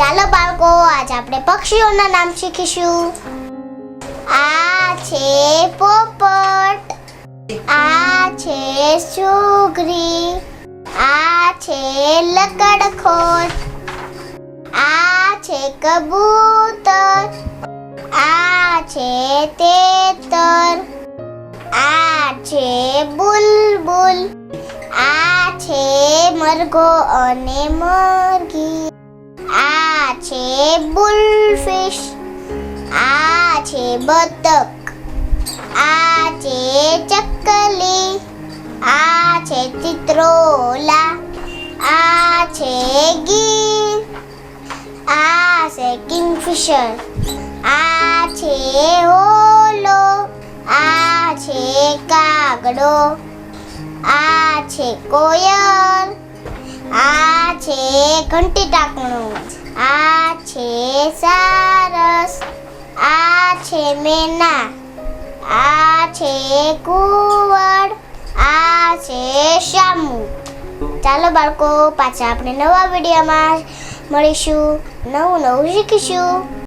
ચાલો બાળકો, આજ આપણે પક્ષીઓના નામ શીખીશું. આ છે પોપટ. આ છે સુગ્રી. આ છે લકડખોટ આ છે કબૂતર. આ છે તેતર. આ છે બુલબુલ. આ છે મરઘો અને મરઘી. બુલફિશ આ છે બતક. આ છે ચકલી. આ છે ચિત્રોલા. આ છે ગીર. આ છે કિંગફિશર. આ છે હોલો. આ છે કાગડો. આ છે કોયલ. આ છે ઘંટી ટાકણું સારસ. આ છે મેના. આ છે કુવડ આ છે શામુ ચાલો બાળકો, પાછા આપણે નવા વિડીયોમાં મળીશું. નવું નવું શીખીશું.